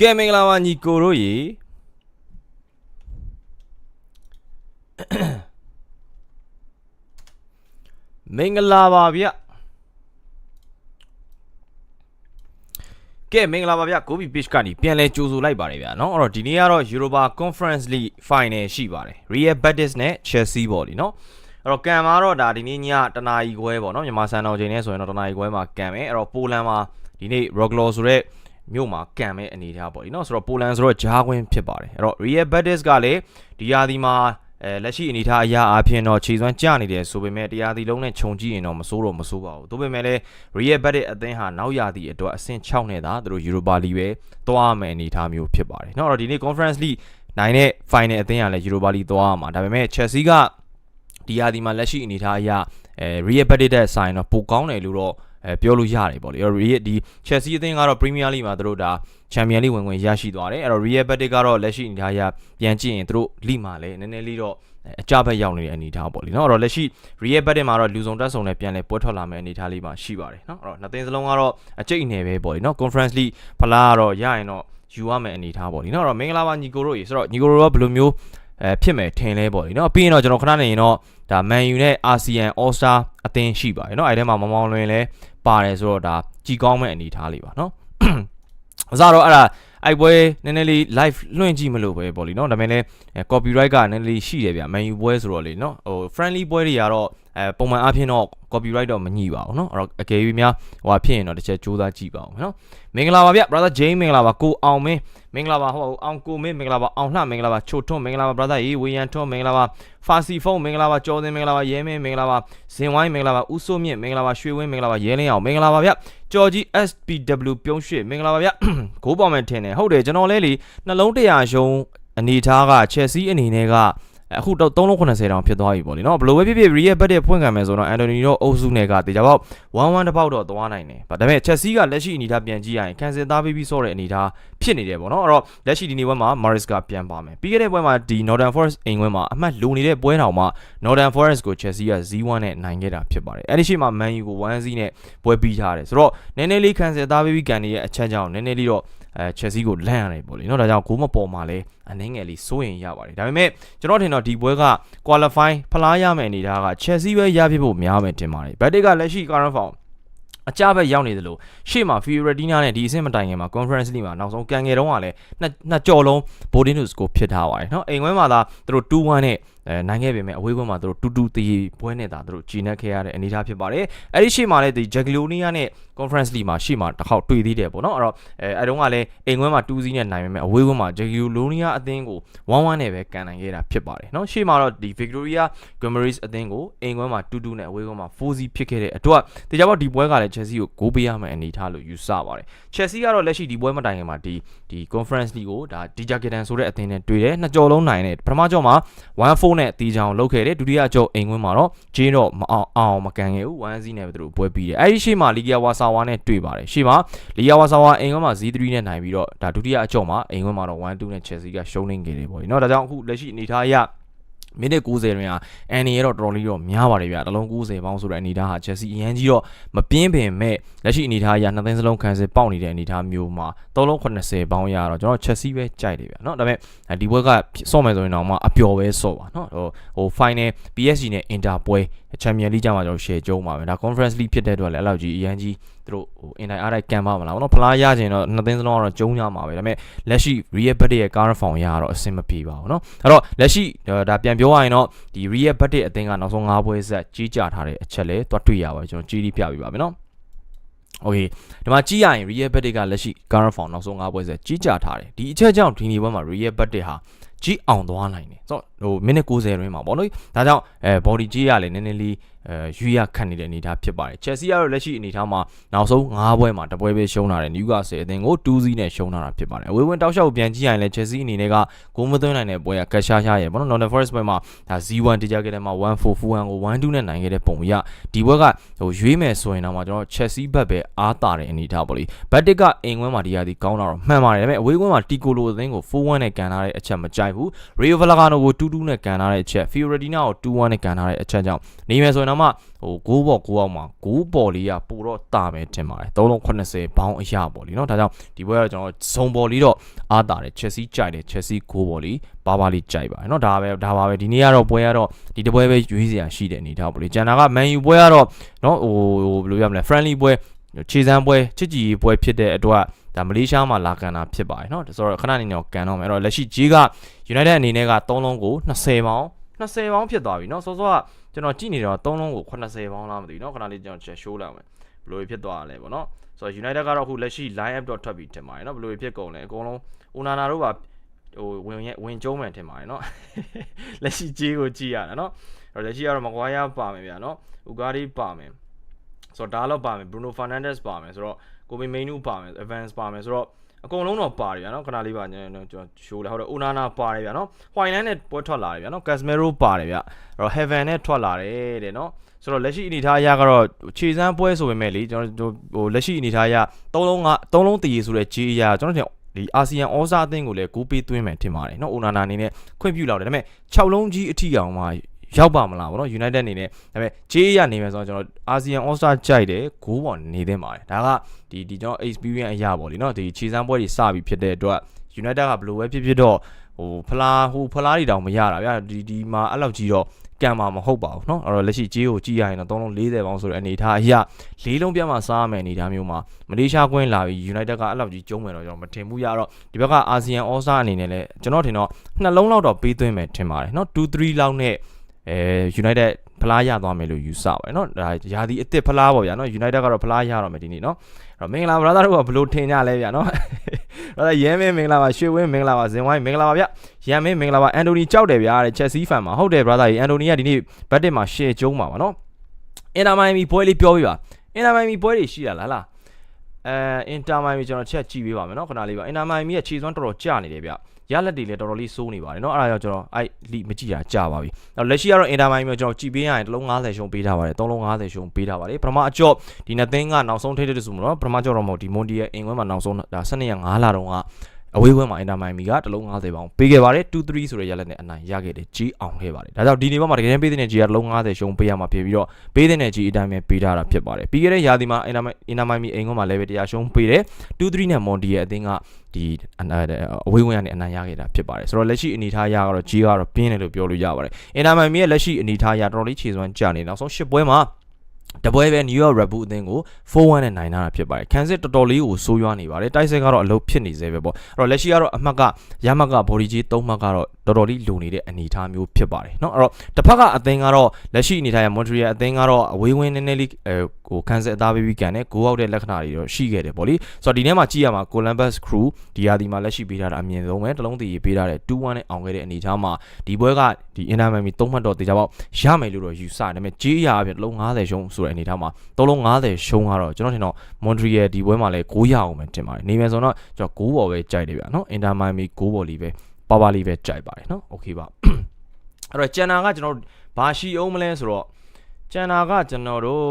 ကဲမင်္ဂလာပါညီကိုတို့ရေမင်္ဂလာပါဗျကဲမင်္ဂလာပါဗျကိုဘီ page ကနေပြန်လဲကြိုဆိုလိုက်ပါတယ်ဗျာเนาะအဲ့တော့ဒီနေ့ကတော့ Europa Conference League Final ရှိပါတယ် Real Betis နဲ့ Chelsea ပေါ့လीเนาะအဲ့တော့ကန်မှာတော့ဒါဒီနေ့ညတနာရီခွဲပေါ့နော်မြန်မာစံတော်ချိန်နဲ့ဆိုရင်တော့တနာရီခွဲမှာကန်မယ်အဲ့တော့ပိုလန်မှာဒီနေ့ Roglo ဆိုတဲ့ မြို့မှာကံမဲ့အနေထားပေါ့လေနော်ဆိုတော့ပိုလန်ဆိုတော့ဂျားကွင်းဖြစ်ပါတယ်အဲ့တော့ Real Betis ကလည်းဒီရာသီမှာအဲလက်ရှိအနေထားအရာအပြင်တော့ခြေစွမ်းကျနေတယ်ဆိုပေမဲ့တရားသီလုံးနဲ့ခြုံကြည့်ရင်တော့မစိုးတော့မစိုးပါဘူး။ဒါပေမဲ့လည်း Real Betis အသင်းဟာနောက်ရာသီအတွက်အဆင့်6နဲ့သာသူတို့ Europa League ပဲသွားမယ်အနေထားမျိုးဖြစ်ပါတယ်။နော်အဲ့တော့ဒီနေ့ Conference League နိုင်တဲ့ Final အသင်းကလည်း Europa League သွားမှာ။ဒါပေမဲ့ Chelsea ကဒီရာသီမှာလက်ရှိအနေထားအရာအဲ Real Betis တဲ့ဆိုင်တော့ပိုကောင်းတယ်လို့တော့ အဲပြောလို့ရတယ်ပေါ့လေအဲ့တော့ Real ဒီ Chelsea အသင်းကတော့ Premier League မှာသူတို့ဒါ Champions League ဝင်ခွင့်ရရှိသွားတယ်အဲ့တော့ Real Betis ကတော့လက်ရှိအနေအထားရပြန်ကြည့်ရင်သူတို့ League မှာလည်းနည်းနည်းလေးတော့အကြဘက်ရောက်နေတဲ့အနေအထားပေါ့လေနော်အဲ့တော့လက်ရှိ Real Betis မှာတော့လူစုံတက်ဆုံနဲ့ပြန်လဲပွဲထွက်လာမယ့်အနေအထားလေးမှာရှိပါတယ်နော်အဲ့တော့နှစ်သင်းစလုံးကတော့အကျိတ်နယ်ပဲပေါ့လေနော် Conference League ဖလားကတော့ရရင်တော့ယူရမယ့်အနေအထားပေါ့လေနော်အဲ့တော့မင်္ဂလာပါညီကိုတို့ရေဆိုတော့ညီကိုတို့ကဘယ်လိုမျိုး အဲဖြစ်မယ်ထင်လဲပေါ့လေเนาะပြီးရင်တော့ကျွန်တော်ခဏနေရင်တော့ဒါ Man U နဲ့ ASEAN All Star အသင်းရှိပါတယ်เนาะအဲ့ထဲမှာမမောင်လွင်လဲပါတယ်ဆိုတော့ဒါကြည်ကောင်းမဲ့အနေအထားလေးပါเนาะအစားတော့အဲ့ဒါအိုက်ပွဲနည်းနည်းလေး live လွှင့်ကြည့်မလို့ပဲပေါ့လीเนาะဒါပေမဲ့လည်း copyright ကနည်းနည်းလေးရှိတယ်ဗျ menu ပွဲဆိုတော့လေเนาะဟို friendly ပွဲတွေကတော့ အဲပုံမှန်အဖြစ်တော့ copyright တော့မညှိပါဘူးเนาะအဲ့တော့အကယ်၍များဟိုဖြစ်ရင်တော့တစ်ချက်စူးစမ်းကြည့်ပါဦးเนาะမင်္ဂလာပါဗျ brother Jane မင်္ဂလာပါကိုအောင်မင်းမင်္ဂလာပါဟိုအောင်ကိုမင်းမင်္ဂလာပါအောင်လှမင်္ဂလာပါချိုထွန်းမင်္ဂလာပါ brother ရေဝေယန်ထွန်းမင်္ဂလာပါဖာစီဖုန်းမင်္ဂလာပါကျော်စင်မင်္ဂလာပါရဲမင်းမင်္ဂလာပါဇင်ဝိုင်းမင်္ဂလာပါဦးစိုးမြင့်မင်္ဂလာပါရွှေဝင်းမင်္ဂလာပါရဲလင်းအောင်မင်္ဂလာပါဗျကျော်ကြီး SPW ပြုံးရွှေမင်္ဂလာပါဗျဂိုးပေါ်မယ်ထင်တယ်ဟုတ်တယ်ကျွန်တော်လဲလေနှလုံးတရာရှုံးအနေထားက Chelsea အနေနဲ့က အခုတော့3လုံး80တောင်ဖြစ်သွားပြီပေါ့လေနော်ဘယ်လိုပဲဖြစ်ဖြစ် Real ဘက်တဲ့ဖွင့်ခံမယ်ဆိုတော့ Anthony တို့အုပ်စုနဲ့ကတေချာပေါက်1-1တစ်ပေါက်တော့သွားနိုင်တယ်။ဒါပေမဲ့ Chelsea ကလက်ရှိအနေထားပြန်ကြည့်ရရင် cancel သားပြီးပြီးဆော့တဲ့အနေထားဖြစ်နေတယ်ပေါ့နော်။အဲ့တော့လက်ရှိဒီနေ့ပွဲမှာ Maris ကပြန်ပါမယ်။ပြီးခဲ့တဲ့ပွဲမှာဒီ Northern Forest အိမ်ပွဲမှာအမှတ်လိုနေတဲ့ပွဲတောင်မှ Northern Forest ကို Chelsea က0-1နဲ့နိုင်ခဲ့တာဖြစ်ပါတယ်။အဲ့ဒီရှိမှာ Man U ကို1-0နဲ့ပွဲပြီးထားတယ်။ဆိုတော့နည်းနည်းလေး cancel သားပြီးပြီးကန်နေရဲ့အချက်ကြောင့်နည်းနည်းလေးတော့အဲ Chelsea ကိုလန့်ရတယ်ပေါ့လေเนาะဒါကြောင့်ဂိုးမပေါ်မှာလဲအနှင်းငယ်လေးစိုးရင်ရပါတယ်ဒါပေမဲ့ကျွန်တော်ထင်တော့ဒီပွဲက qualify ဖလားရမယ့်အနေထားက Chelsea ပဲရဖြစ်ဖို့များမယ်တင်ပါတယ်ဘက်တစ်ကလက်ရှိ current form အကြဘက်ရောက်နေသလိုရှေ့မှာ Fiorentina နဲ့ဒီအဆင့်မတိုင်ခင်မှာ Conference League မှာနောက်ဆုံးကန်ငယ်တုန်းကလည်းနှစ်နှစ်ကြော်လုံး Boarding to score ဖြစ်ထားပါတယ်เนาะအိမ်ဝဲမှာသာသူတို့2-1နဲ့အဲနိုင်ခဲ့ပေမဲ့အဝေးဘက်မှာသူတို့တူတူတီပွဲနဲ့သာသူတို့ဂျီနက်ခဲ့ရတဲ့အနေအထားဖြစ်ပါတယ်အဲ့ဒီရှေ့မှာလည်းဒီ Jagiellonia နဲ့ Conference League မှာရှေ့မှာတစ်ခေါက်တွေ့သေးတယ်ပေါ့နော်အဲ့တော့အဲအဲတုန်းကလည်းအိမ်ခွဲမှာ2စီးနဲ့နိုင်ပေမဲ့အဝေးဘက်မှာ Jagiellonia အသင်းကို1-1နဲ့ပဲကန်နိုင်ခဲ့တာဖြစ်ပါတယ်နော်ရှေ့မှာတော့ဒီ Victoria Gomeris အသင်းကိုအိမ်ခွဲမှာ2-2နဲ့အဝေးဘက်မှာ4စီးဖြစ်ခဲ့တဲ့အတွက်တေချာပေါက်ဒီပွဲကလည်း Chelsea ကိုဂိုးပေးရမယ့်အနေအထားလို့ယူဆပါတယ် Chelsea ကတော့လက်ရှိဒီပွဲမတိုင်ခင်မှာဒီဒီ Conference League ကိုဒါ Dijakitan ဆိုတဲ့အသင်းနဲ့တွေ့တယ်နှစ်ကြော်လုံးနိုင်တယ်ပထမကြော်မှာ1-4နဲ့တီချောင်လုပ်ခဲ့တယ်ဒုတိယကြော်အိမ်ခွင်းမှာတော့ဂျင်းတော့မအောင်အောင်မကန်ခဲ့ဘူး1-0နဲ့ပဲသူတို့ပွဲပြီးတယ်အဲဒီရှေ့မှာလီဂီယာဝါဆာဝါနဲ့တွေ့ပါတယ်ရှေ့မှာလီဂီယာဝါဆာဝါအိမ်ခွင်းမှာ0-3နဲ့နိုင်ပြီးတော့ဒါဒုတိယအကြော်မှာအိမ်ခွင်းမှာတော့1-2နဲ့ Chelsea ကရှုံးနေခဲ့တယ်ပေါ့ဒီနော်ဒါကြောင့်အခုလက်ရှိအနေထားအရမိနစ်90တွင်ဟာအန်နီရတော့တော်တော်လေးတော့များပါတယ်ဗျာတလုံး90ပေါင်းဆိုတဲ့အနေအထားဟာ Chelsea အရင်ကြီးတော့မပြင်းပင်မဲ့လက်ရှိအနေအထားအရနှစ်သိန်းစလုံးခံစစ်ပေါက်နေတဲ့အနေအထားမျိုးမှာ3လုံး80ပေါင်းရတော့ကျွန်တော် Chelsea ပဲကြိုက်တယ်ဗျာเนาะဒါပေမဲ့ဒီဘွဲကဆော့မယ်ဆိုရင်တော့မှအပျော်ပဲဆော့ပါเนาะဟိုဟို final PSG နဲ့ Inter ပွဲ Champions League ကြမှာကျွန်တော် share ကျုံးပါမယ်ဒါ Conference League ဖြစ်တဲ့အတွက်လည်းအဲ့လောက်ကြီးအရင်ကြီး သူတို့ဟို Inter အားတိုက်ကန်ပါမလားဘောနော်ဖလားရခြင်းတော့နှစ်သိန်းစလုံးကတော့ကျုံးကြမှာပဲဒါပေမဲ့လက်ရှိ Real Betis ရဲ့ current form ရတော့အဆင်မပြေပါဘူးเนาะအဲ့တော့လက်ရှိဒါပြန်ပြောရရင်တော့ဒီ Real Betis အသင်းကနောက်ဆုံး၅ပွဲဆက်ကြီးကြထားတဲ့အချက်လဲတွတ်တွေ့ရပါကျွန်တော်ကြီးပြီးပြပြပါမယ်เนาะโอเคဒီမှာကြီးရရင် Real Betis ကလက်ရှိ current form နောက်ဆုံး၅ပွဲဆက်ကြီးကြထားတယ်ဒီအချက်ကြောင့်ဒီနေ့ပွဲမှာ Real Betis ဟာကြီးအောင်သွားနိုင်တယ်ဆိုတော့ ဟိုမိနစ်90တွင်မှာပေါ့နော်ဒါကြောင့်အဲ body ကြီးရလေနည်းနည်းလေးအဲရွေးရခတ်နေတဲ့အနေအထားဖြစ်ပါတယ် Chelsea ကတော့လက်ရှိအနေအထားမှာနောက်ဆုံး9ပွဲမှာတပွဲပဲရှုံးလာတယ် Newcastle အသင်းကို2-0နဲ့ရှုံးလာတာဖြစ်ပါတယ်အဝေးဝင်တောက်လျှောက်ပြန်ကြည့်ရင်လည်း Chelsea အနေနဲ့ကဂိုးမသွင်းနိုင်တဲ့ပွဲကကတ်ရှားရှားရဲ့ပေါ့နော် Nottingham Forest ပွဲမှာဒါ0-1တကြခဲ့တယ်မှာ1-4 4-1ကို1-2နဲ့နိုင်ခဲ့တဲ့ပုံရဒီပွဲကဟိုရွေးမယ်ဆိုရင်တော့ကျွန်တော် Chelsea ဘက်ပဲအားတာတဲ့အနေအထားပေါ့လေဘတ်တစ်ကအိမ်ခွင်းမှာဒီရာဒီကောင်းတာတော့မှန်ပါတယ်ဒါပေမဲ့အဝေးခွင်းမှာတီကိုလိုအသင်းကို4-1နဲ့ကန်ထားတဲ့အချက်မကြိုက်ဘူး Rio Vallecano ကို2-2နဲ့ကန်ထားတဲ့အချက် Fiorentina ကို2-1နဲ့ကန်ထားတဲ့အချက်ကြောင့်နေမယ်ဆိုရင် တော့မှဟို6ဘော်6အောက်မှာ6ဘော်လေးကပိုတော့တာမယ်ထင်ပါတယ်3လုံး80ဘောင်းအရာပေါ့လीเนาะဒါကြောင့်ဒီပွဲကတော့ကျွန်တော်ဇုံဘော်လေးတော့အားတာတယ် Chelsea ကြိုက်တယ် Chelsea 6ဘော်လေးဘာဘာလေးကြိုက်ပါတယ်เนาะဒါပဲဒါပါပဲဒီနေ့ကတော့ပွဲကတော့ဒီတပွဲပဲရွေးစရာရှိတဲ့အနေထားပေါ့လေကျန်တာက Man U ပွဲကတော့เนาะဟိုဘယ်လိုရမလဲ friendly ပွဲခြေစမ်းပွဲချစ်ကြည်ရေးပွဲဖြစ်တဲ့အတွက် ဒါမလေးရှားမှာလာကန်တာဖြစ်ပါတယ်เนาะဆိုတော့ခဏနေတော့ကန်တော့မယ်အဲ့တော့လက်ရှိဂျီက United အနေနဲ့က3လုံးကို20ပေါင်း20ပေါင်းဖြစ်သွားပြီเนาะစောစောကကျွန်တော်ကြည့်နေတော့3လုံးကို80ပေါင်းလားမသိဘူးเนาะခဏလေးကျွန်တော်ချက် show လိုက်အောင်ဘယ်လိုဖြစ်သွားရလဲပေါ့เนาะဆိုတော့ United ကတော့အခုလက်ရှိ line up တော့ထွက်ပြီးတင်ပါတယ်เนาะဘယ်လိုဖြစ်ကုန်လဲအကုန်လုံး Onana တို့ပါဟိုဝင်ဝင်ကျုံးမယ်ထင်ပါတယ်เนาะလက်ရှိဂျီကိုကြည့်ရတာเนาะအဲ့တော့လက်ရှိကတော့ Maguire ပါမယ်ဗျာเนาะ Ugarte ပါမယ် ဆိုတော့ဒါလောက်ပါမယ် Bruno Fernandes ပါမယ်ဆိုတော့ Kobe Mainu ပါမယ် Evans ပါမယ်ဆိုတော့အကုန်လုံးတော့ပါတယ်ဗျာနော်ခဏလေးပါညကျွန်တော်ရှိုးလာဟုတ်တယ် Onana ပါတယ်ဗျာနော် White Line နဲ့ပွဲထွက်လာတယ်ဗျာနော် Casemiro ပါတယ်ဗျာအဲ့တော့ Heaven နဲ့ထွက်လာတယ်တဲ့နော်ဆိုတော့လက်ရှိအနေထားအရကတော့ခြေစမ်းပွဲဆိုပေမဲ့လေကျွန်တော်ဟိုလက်ရှိအနေထားအရ၃လုံးက၃လုံးတည်ရဆိုတဲ့ G အရကျွန်တော်ဒီ ASEAN ဩဇာအသင်းကိုလည်းကူပေးသွင်းမယ်ထင်ပါတယ်နော် Onana အနေနဲ့ခွင့်ပြုလောက်တယ်ဒါပေမဲ့6လုံးကြီးအထိအောင်မှ ရောက်ပါမလားဗောနော် United အနေနဲ့ဒါပေမဲ့ဂျေးရနေမယ်ဆိုတော့ကျွန်တော်အာဆီယံ All Star ကြိုက်တယ်ဂိုးပေါ်နေသင့်ပါတယ်ဒါကဒီဒီကျွန်တော် experience အရာပေါ့လीเนาะဒီခြေစမ်းပွဲတွေစပြီးဖြစ်တဲ့အတွက် United ကဘယ်လိုပဲဖြစ်ဖြစ်တော့ဟိုဖလားဟိုဖလားတွေတောင်မရတာဗျာဒီဒီမှာအဲ့လောက်ကြီးတော့ကံမှာမဟုတ်ပါဘူးเนาะအဲ့တော့လက်ရှိဂျေးကိုကြည့်ရရင်တော့3လုံး40ပေါင်းဆိုတဲ့အနေထားအရာ၄လုံးပြတ်မှစားရမယ်အနေထားမျိုးမှာမလေးရှားကွင်းလာပြီး United ကအဲ့လောက်ကြီးကျုံးမယ်တော့ကျွန်တော်မထင်ဘူးရတော့ဒီဘက်ကအာဆီယံ All Star အနေနဲ့လည်းကျွန်တော်ထင်တော့နှလုံးလောက်တော့ပေးသွင်းမယ်ထင်ပါတယ်เนาะ2 3လောက်နဲ့ အဲ United ဖလားရသွားမယ်လို့ယူဆပါတယ်เนาะဒါယာဒီအစ်စ်ဖလားပေါ့ဗျာเนาะ United ကတော့ဖလားရတော့မယ်ဒီနေ့เนาะအဲ့တော့မင်္ဂလာ brother တို့ကဘလို့ထင်ကြလဲဗျာเนาะ brother ရဲမင်းမင်္ဂလာပါရွှေဝင်းမင်္ဂလာပါဇင်ဝိုင်းမင်္ဂလာပါဗျရန်မင်းမင်္ဂလာပါအန်တိုနီကြောက်တယ်ဗျာတဲ့ Chelsea fan မှာဟုတ်တယ် brother ကြီးအန်တိုနီကဒီနေ့ဘတ်တစ်မှာ share ကျုံးပါပါเนาะအင်တာမိုင်မီပွဲလေးပြောပြပါအင်တာမိုင်မီပွဲတွေရှိရလားလား အဲအင်တာမိုင်မီကျွန်တော်ချက်ကြည့်ပေးပါမယ်เนาะခဏလေးပါအင်တာမိုင်မီရဲ့ခြေစွမ်းတော်တော်ကျနေတယ်ဗျရလက်တွေလည်းတော်တော်လေးစိုးနေပါတယ်เนาะအဲ့ဒါကြောင့်ကျွန်တော်အဲ့လိမကြည့်ရကြပါပြီအဲ့လက်ရှိကတော့အင်တာမိုင်မျိုးကျွန်တော်ကြည့်ပေးရရင်တစ်လုံး90ရှုံးပေးထားပါတယ်သုံးလုံး90ရှုံးပေးထားပါတယ်ပထမအကျော့ဒီနှစ်သိန်းကနောက်ဆုံးထိတဲ့ဆိုမလို့ပထမကျော့တော့မဟုတ်ဒီမွန်ဒီရဲ့အင်ကွန်းမှာနောက်ဆုံးဒါ12ရက်5လတုန်းက အဝေးဝင်းမှာအင်တာမိုင်မီကတစ်လုံး90ပေါင်ပေးခဲ့ပါတယ်2 3ဆိုတဲ့ရလက်နဲ့အနိုင်ရခဲ့တယ်ကြီးအောင်ခဲ့ပါတယ်ဒါကြောင့်ဒီနေ့မှာတကယ်ပေးတဲ့ကြီးကတစ်လုံး90ရှုံးပေးရမှာဖြစ်ပြီးတော့ပေးတဲ့ကြီးအတိုင်းပဲပေးထားတာဖြစ်ပါတယ်ပြီးခဲ့တဲ့ရာသီမှာအင်တာမိုင်အင်တာမိုင်မီအိမ်ကွန်းမှာလည်းပဲတရားရှုံးပေးတယ်2 3နဲ့မွန်ဒီရဲ့အသင်းကဒီအဝေးဝင်ကနေအနိုင်ရခဲ့တာဖြစ်ပါတယ်ဆိုတော့လက်ရှိအနေထားအရကတော့ကြီးကတော့ပြင်းတယ်လို့ပြောလို့ရပါတယ်အင်တာမိုင်မီရဲ့လက်ရှိအနေထားအရတော်တော်လေးခြေစွမ်းကြနေနောက်ဆုံး၈ပွဲမှာ တပွဲပဲ New York Red Bull အသင်းကို4-1နဲ့နိုင်တာဖြစ်ပါတယ်။ခံစစ်တော်တော်လေးကိုဆိုးရွားနေပါတယ်။တိုက်စစ်ကတော့အလုပ်ဖြစ်နေသေးပဲပေါ့။အဲ့တော့လက်ရှိကတော့အမှတ်ကရမတ်က body ကြီး၃မှတ်ကတော့တော်တော်လေးလုံနေတဲ့အနေအထားမျိုးဖြစ်ပါတယ်။နော်အဲ့တော့တစ်ဖက်ကအသင်းကတော့လက်ရှိအနေအထားရ Montreal အသင်းကတော့အဝေးဝင်းနည်းနည်းလေး အဲဟိုခန်းစစ်အသားပေးပြီးကန်တယ်ဂိုးအောက်တဲ့လက္ခဏာတွေတော့ရှိခဲ့တယ်ပေါ့လေ။ဆိုတော့ဒီထဲမှာကြည့်ရမှာ Columbus Crew ဒီရာသီမှာလက်ရှိပေးထားတာအမြင်ဆုံးပဲတလုံးတည်ပေးထားတယ်2-1နဲ့အောင်ခဲ့တဲ့အနေအထားမှာဒီပွဲကဒီ Inter Miami 3မှတ်တော့တေချာပေါက်ရမယ်လို့တော့ယူဆတယ်ဒါပေမဲ့ကြေးရအဖြစ်တလုံး90ရှုံးဆိုတဲ့အနေအထားမှာသုံးလုံး90ရှုံးကတော့ကျွန်တော်ထင်တော့ Montreal ဒီပွဲမှာလည်း9ရအောင်ပဲတင်ပါတယ်နေမယ်ဆိုတော့ကျွန်တော်9ဘော်ပဲကြိုက်တယ်ဗျာနော် Inter Miami 9ဘော်လေးပဲပါပါလေးပဲကြိုက်ပါတယ်နော်โอเคပါအဲ့တော့ကျန်တာကကျွန်တော်ဘာရှိအောင်မလဲဆိုတော့ ကျန်တာကကျွန်တော်တို့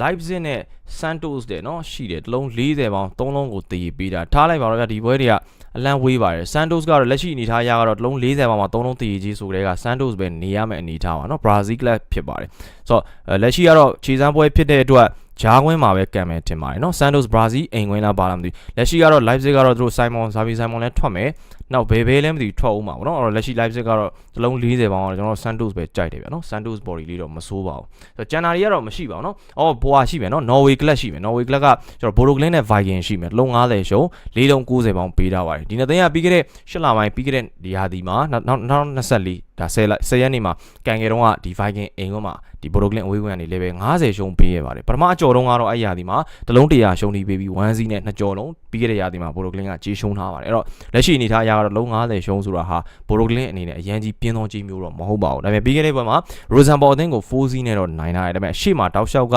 Leipzig နဲ့ Santos တဲ့เนาะရှိတယ်တလုံး40ပေါင်း3လုံးကိုတည်ပေးတာထားလိုက်ပါတော့ဗျာဒီပွဲတွေကအလန့်ဝေးပါတယ် Santos ကတော့လက်ရှိအနေထားအရကတော့တလုံး40ပေါင်းမှာ3လုံးတည်ကြီးဆိုကြတဲ့က Santos ပဲနေရမယ့်အနေထားပါเนาะ Brazil club ဖြစ်ပါတယ်ဆိုတော့လက်ရှိကတော့ခြေစမ်းပွဲဖြစ်တဲ့အတွက်ဂျားကွင်းမှာပဲကံမယ်ထင်ပါတယ်เนาะ Santos Brazil အိမ်ကွင်းလားပါလားမသိဘူးလက်ရှိကတော့ Leipzig ကတော့သူတို့ Simon Xavi Simon လည်းထွက်မယ် နောက်ဘယ်ဘဲလဲမသိဘူးထွက်အောင်ပါဗောနော်အဲ့တော့လက်ရှိ Leipzig ကတော့တလုံး40ပေါင်းတော့ကျွန်တော် Santos ပဲကြိုက်တယ်ဗျာနော် Santos body လေးတော့မစိုးပါဘူးဆိုတော့ကျန်တာတွေကတော့မရှိပါဘူးနော်အော်ဘွာရှိမယ်နော် Norway club ရှိမယ် Norway club ကကျွန်တော် Bodo Glimt နဲ့ Viking ရှိမယ်တလုံး90ရှုံး၄လုံး90ပေါင်းပေးထားပါတယ်ဒီနှစ်သိန်းကပြီးခဲ့တဲ့၈လပိုင်းပြီးခဲ့တဲ့ဒီဟာဒီမှာနောက်2024ဒါ10လ10ရက်နေ့မှာကန်ငယ်တုန်းကဒီ Viking အိမ်ကမှာဒီ Bodo Glimt အဝေးဝင်ကနေ level 50ရှုံးပေးရပါတယ်ပထမအကြော်တုန်းကတော့အဲ့ရာဒီမှာတလုံး100ရှုံးနေပေးပြီး1စီးနဲ့နှစ်ကြော်လုံးပြီးခဲ့တဲ့ရာဒီမှာ Bodo Glimt ကကြေးရှုံးထားပါတယ်အဲ့တော့လက်ရှိအနေထားအရကတော့လုံး90ရှုံးဆိုတာဟာဘိုရိုဂလင်းအနေနဲ့အရန်ကြီးပြင်းသောကြီးမျိုးတော့မဟုတ်ပါဘူးဒါပေမဲ့ပြီးခဲ့တဲ့ဘက်မှာ Rosenborg အသင်းကို4စီးနဲ့တော့နိုင်လာတယ်ဒါပေမဲ့အရှိမတောက်လျှောက်က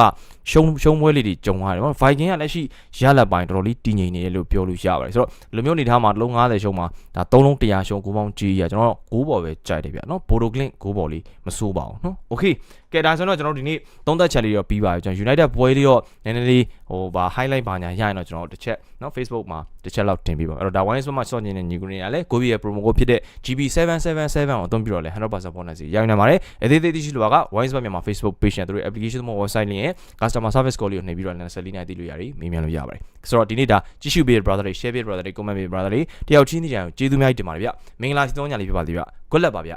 ရှုံးရှုံးပွဲလေးတွေကြုံရတယ်ပေါ့ Viking ကလက်ရှိရလက်ပိုင်းတော်တော်လေးတည်ငြိမ်နေတယ်လို့ပြောလို့ရပါတယ်ဆိုတော့ဒီလိုမျိုးအနေထားမှာတစ်လုံး90ရှုံးမှာဒါ3လုံး100ရှုံး9ပေါင်းကြီးရကျွန်တော်တို့6ဘော်ပဲကြိုက်တယ်ဗျနော် Bodo Glint 6ဘော်လေးမစိုးပါဘူးနော် Okay ကဲဒါဆိုတော့ကျွန်တော်တို့ဒီနေ့သုံးသက်ချက်လေးတော့ပြီးပါပြီကျွန်တော် United ပွဲလေးတော့နည်းနည်းလေးဟိုဗာ highlight ပါညာရရင်တော့ကျွန်တော်တို့တစ်ချက်နော် Facebook မှာတစ်ချက်လောက်တင်ပေးပါအဲ့တော့ဒါ Wine Sport မှာစောင့်နေတဲ့ညီကိုတွေကလည်းကိုဘီရဲ့ promo code ဖြစ်တဲ့ GB777 ကိုအသုံးပြုတော့လဲ100% bonus ရယူနိုင်ပါတယ်အသေးသေးသိရှိလိုပါက Wine Sport မြန်မာ Facebook page နဲ့သူတို့ application မှာ website လေးရဲ့ customer service call လေးကိုနှိပ်ပြီးတော့လည်း14နိုင်သိလို့ရတယ်မေးမြန်းလို့ရပါတယ်ဆိုတော့ဒီနေ့ဒါကြည့်ရှုပေးတဲ့ brother တွေ share ပေးတဲ့ brother တွေ comment ပေးတဲ့ brother တွေတယောက်ချင်းစီကြံကိုကျေးဇူးများကြီးတင်ပါတယ်ဗျမင်္ဂလာစီသုံးညလေးဖြစ်ပါသေးဗျ good luck ပါဗျ